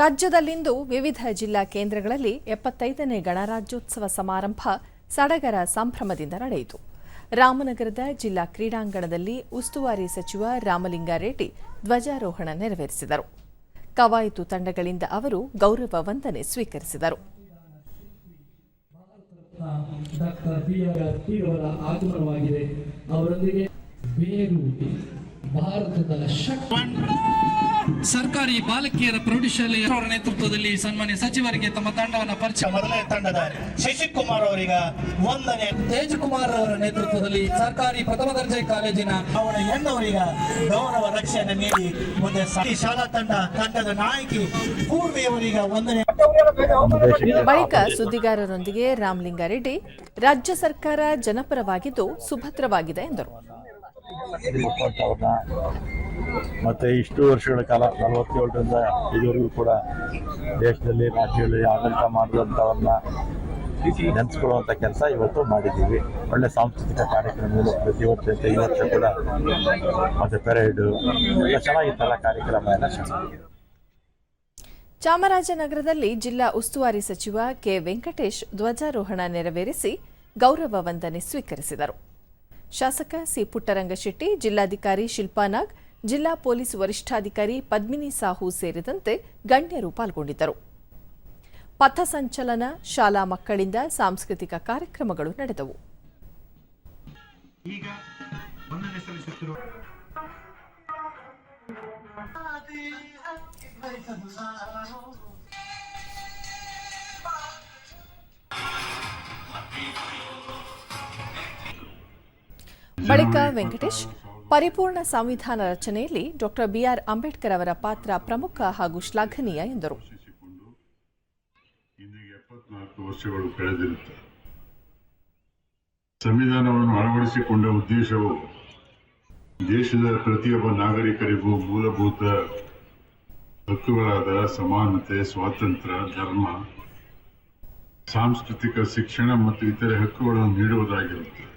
ರಾಜ್ಯದಲ್ಲಿಂದು ವಿವಿಧ ಜಿಲ್ಲಾ ಕೇಂದ್ರಗಳಲ್ಲಿ ಎಪ್ಪತ್ತೈದನೇ ಗಣರಾಜ್ಯೋತ್ಸವ ಸಮಾರಂಭ ಸಡಗರ ಸಂಭ್ರಮದಿಂದ ನಡೆಯಿತು. ರಾಮನಗರದ ಜಿಲ್ಲಾ ಕ್ರೀಡಾಂಗಣದಲ್ಲಿ ಉಸ್ತುವಾರಿ ಸಚಿವ ರಾಮಲಿಂಗಾರೆಡ್ಡಿ ಧ್ವಜಾರೋಹಣ ನೆರವೇರಿಸಿದರು. ಕವಾಯತು ತಂಡಗಳಿಂದ ಅವರು ಗೌರವ ವಂದನೆ ಸ್ವೀಕರಿಸಿದರು. ಭಾರತದ ಸರ್ಕಾರಿ ಬಾಲಕಿಯರ ಪ್ರೌಢಶಾಲೆಯ ಅವರ ನೇತೃತ್ವದಲ್ಲಿ ಸನ್ಮಾನ್ಯ ಸಚಿವರಿಗೆ ತಮ್ಮ ತಂಡವನ್ನು ಪರಿಚಯ ಮೊದಲನೇ ತಂಡದ ಶಶಿಕುಮಾರ್ ಅವರಿಗೆ ವಂದನೆ ತೇಜಕುಮಾರ್ ಅವರ ನೇತೃತ್ವದಲ್ಲಿ ಸರ್ಕಾರಿ ಪ್ರಥಮ ದರ್ಜೆ ಕಾಲೇಜಿನ ಅವರ ಹೆಣ್ಣವರಿಗೆ ಗೌರವ ರಕ್ಷಣೆ ನೀಡಿ ಮುಂದೆ ಶಾಲಾ ತಂಡ ತಂಡದ ನಾಯಕಿ ಪೂರ್ವಿಯವರಿಗೆ ವಂದನೆ ಬಳಿಕ ಸುದ್ದಿಗಾರರೊಂದಿಗೆ ರಾಮಲಿಂಗಾರೆಡ್ಡಿ ರಾಜ್ಯ ಸರ್ಕಾರ ಜನಪರವಾಗಿದ್ದು ಸುಭದ್ರವಾಗಿದೆ ಎಂದರು. ಮತ್ತು ಇಷ್ಟು ವರ್ಷಗಳ ಕಾಲ, ನಲವತ್ತೇಳರಿಂದ ಇದುವರೆಗೂ ಕೂಡ ದೇಶದಲ್ಲಿ ರಾಜ್ಯದಲ್ಲಿ ಆಡಳಿತ ಮಾಡಿದಂಥವ್ರನ್ನ ನೆನೆಸ್ಕೊಳ್ಳುವಂಥ ಕೆಲಸ ಇವತ್ತು ಮಾಡಿದ್ದೀವಿ. ಒಳ್ಳೆ ಸಾಂಸ್ಕೃತಿಕ ಕಾರ್ಯಕ್ರಮಗಳು ಪ್ರತಿ ವರ್ಷ ಈ ವರ್ಷ ಕೂಡ ಮತ್ತು ಪೆರೇಡು ಎಲ್ಲ ಚೆನ್ನಾಗಿತ್ತಲ್ಲ ಕಾರ್ಯಕ್ರಮ ಎಲ್ಲ ಚಾಮರಾಜನಗರದಲ್ಲಿ ಜಿಲ್ಲಾ ಉಸ್ತುವಾರಿ ಸಚಿವ ಕೆ ವೆಂಕಟೇಶ್ ಧ್ವಜಾರೋಹಣ ನೆರವೇರಿಸಿ ಗೌರವ ವಂದನೆ ಸ್ವೀಕರಿಸಿದರು. ಶಾಸಕ ಸಿ ಪುಟ್ಟರಂಗಶೆಟ್ಟಿ, ಜಿಲ್ಲಾಧಿಕಾರಿ ಶಿಲ್ಪಾನಾಗ್ ಜಿಲ್ಲಾ ಪೊಲೀಸ್ ವರಿಷ್ಠಾಧಿಕಾರಿ ಪದ್ಮಿನಿ ಸಾಹು ಸೇರಿದಂತೆ ಗಣ್ಯರು ಪಾಲ್ಗೊಂಡಿದ್ದರು. ಪಥಸಂಚಲನ ಶಾಲಾ ಮಕ್ಕಳಿಂದ ಸಾಂಸ್ಕೃತಿಕ ಕಾರ್ಯಕ್ರಮಗಳು ನಡೆದವು. ಬಳಿಕ ವೆಂಕಟೇಶ್ ಪರಿಪೂರ್ಣ ಸಂವಿಧಾನ ರಚನೆಯಲ್ಲಿ ಡಾಕ್ಟರ್ ಬಿಆರ್ ಅಂಬೇಡ್ಕರ್ ಅವರ ಪಾತ್ರ ಪ್ರಮುಖ ಹಾಗೂ ಶ್ಲಾಘನೀಯ ಎಂದರು. ವರ್ಷಗಳು ಕಳೆದಿರುತ್ತವೆ. ಸಂವಿಧಾನವನ್ನು ಅಳವಡಿಸಿಕೊಂಡ ಉದ್ದೇಶವು ದೇಶದ ಪ್ರತಿಯೊಬ್ಬ ನಾಗರಿಕರಿಗೂ ಮೂಲಭೂತ ಹಕ್ಕುಗಳಾದ ಸಮಾನತೆ, ಸ್ವಾತಂತ್ರ್ಯ, ಧರ್ಮ, ಸಾಂಸ್ಕೃತಿಕ ಶಿಕ್ಷಣ ಮತ್ತು ಇತರೆ ಹಕ್ಕುಗಳನ್ನು ನೀಡುವುದಾಗಿರುತ್ತದೆ.